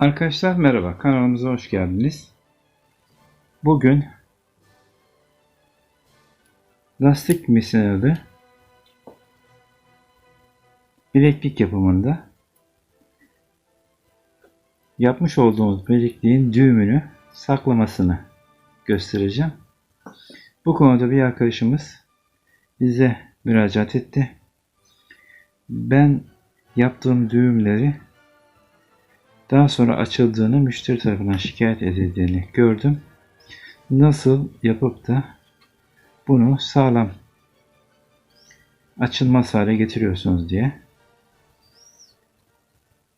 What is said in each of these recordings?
Arkadaşlar merhaba, kanalımıza hoş geldiniz. Bugün lastik misineri bileklik yapımında yapmış olduğumuz bilekliğin düğümünü saklamasını göstereceğim. Bu konuda bir arkadaşımız bize müracaat etti. Ben yaptığım düğümleri daha sonra açıldığını müşteri tarafından şikayet edildiğini gördüm. Nasıl yapıp da bunu sağlam açılmaz hale getiriyorsunuz diye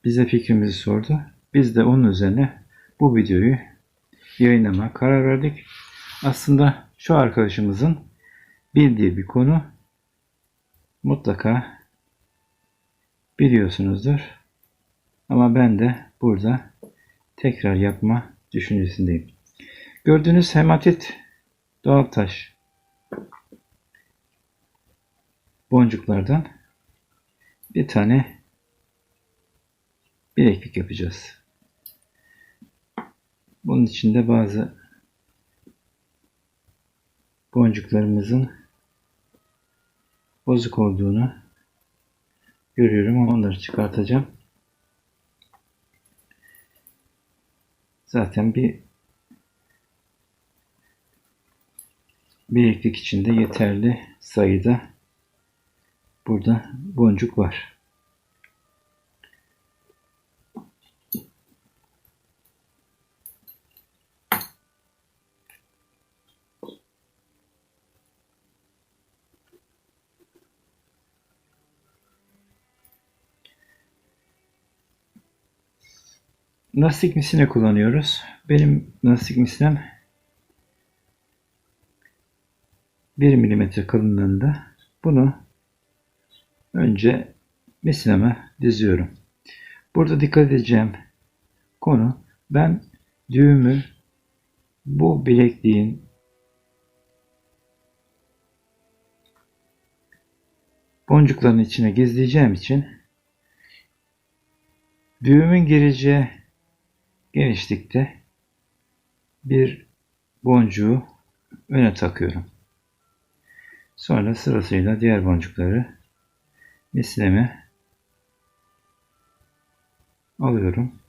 bize fikrimizi sordu. Biz de onun üzerine bu videoyu yayınlama karar verdik. Aslında şu arkadaşımızın bildiği bir konu mutlaka biliyorsunuzdur. Ama ben de burada tekrar yapma düşüncesindeyim. Gördüğünüz hematit doğal taş boncuklardan bir tane bileklik yapacağız. Bunun içinde bazı boncuklarımızın bozuk olduğunu görüyorum. Onları çıkartacağım. Zaten bir bileklik içinde yeterli sayıda burada boncuk var. Lastik misine kullanıyoruz. Benim lastik misinem 1 mm kalınlığında. Bunu önce misineme diziyorum. Burada dikkat edeceğim konu ben düğümü bu bilekliğin boncukların içine gizleyeceğim için düğümün gireceği genişlikte bir boncuğu öne takıyorum. Sonra sırasıyla diğer boncukları misleme alıyorum.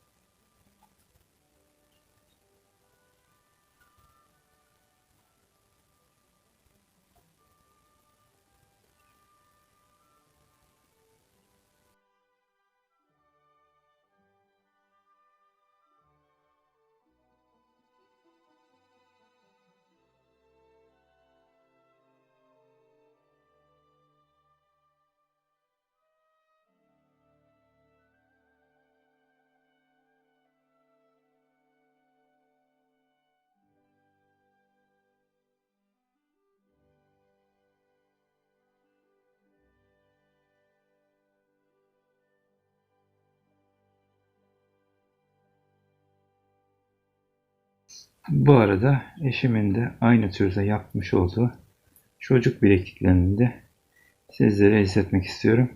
Bu arada eşimin de aynı türde yapmış olduğu çocuk bilekliklerini de sizlere hissetmek istiyorum.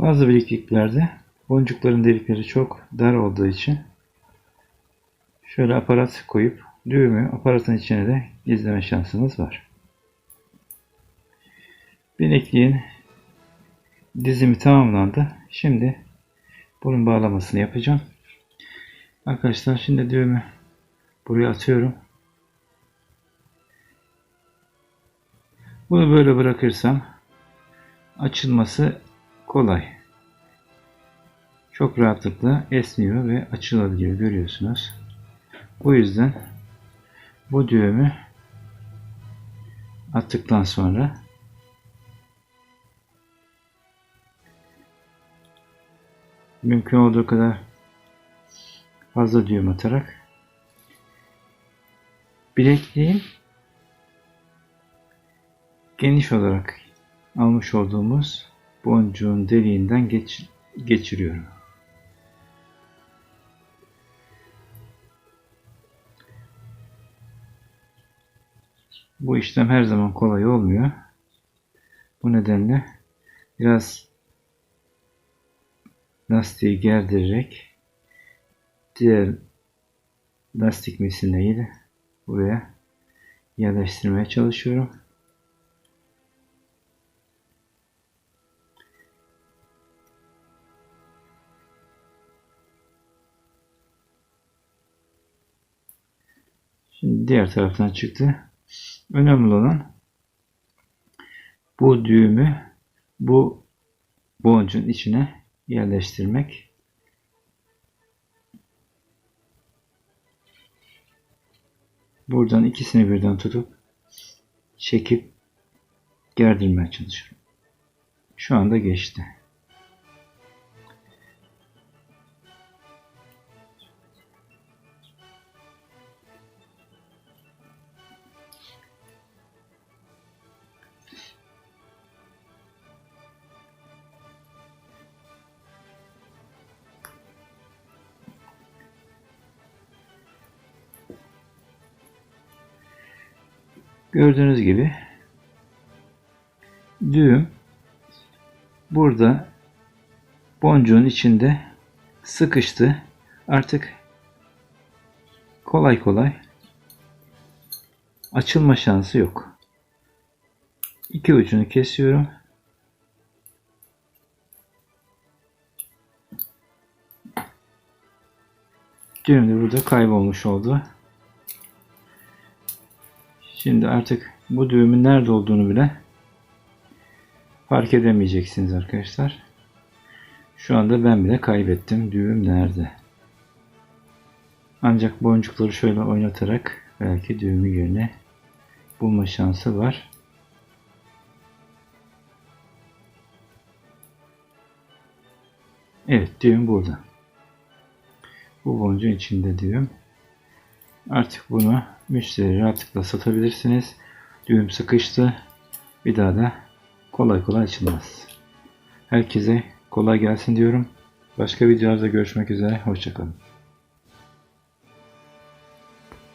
Bazı bilekliklerde boncukların delikleri çok dar olduğu için şöyle aparat koyup düğümü aparatın içine de gizleme şansınız var. Bilekliğin dizimi tamamlandı. Şimdi bunun bağlamasını yapacağım. Arkadaşlar şimdi düğümü buraya atıyorum. Bunu böyle bırakırsam açılması kolay. Çok rahatlıkla esniyor ve açılabiliyor görüyorsunuz. Bu yüzden bu düğümü attıktan sonra mümkün olduğu kadar fazla düğüm atarak bilekliğin geniş olarak almış olduğumuz boncuğun deliğinden geç, geçiriyorum. Bu işlem her zaman kolay olmuyor. Bu nedenle biraz lastiği gerdirerek diğer lastik misineyi de buraya yerleştirmeye çalışıyorum. Şimdi diğer taraftan çıktı. Önemli olan bu düğümü bu boncuğun içine yerleştirmek. Buradan ikisini birden tutup çekip gerdirmeye çalışıyorum. Şu anda geçti. Gördüğünüz gibi düğüm burada boncuğun içinde sıkıştı. Artık kolay kolay açılma şansı yok. İki ucunu kesiyorum. Düğüm de burada kaybolmuş oldu. Şimdi artık bu düğümün nerede olduğunu bile fark edemeyeceksiniz arkadaşlar. Şu anda ben bile kaybettim. Düğüm nerede? Ancak boncukları şöyle oynatarak belki düğümü yerine bulma şansı var. Evet düğüm burada. Bu boncuğun içinde düğüm. Artık bunu müşteri rahatlıkla satabilirsiniz. Düğüm sıkıştı. Bir daha da kolay kolay açılmaz. Herkese kolay gelsin diyorum. Başka videolarda görüşmek üzere. Hoşçakalın.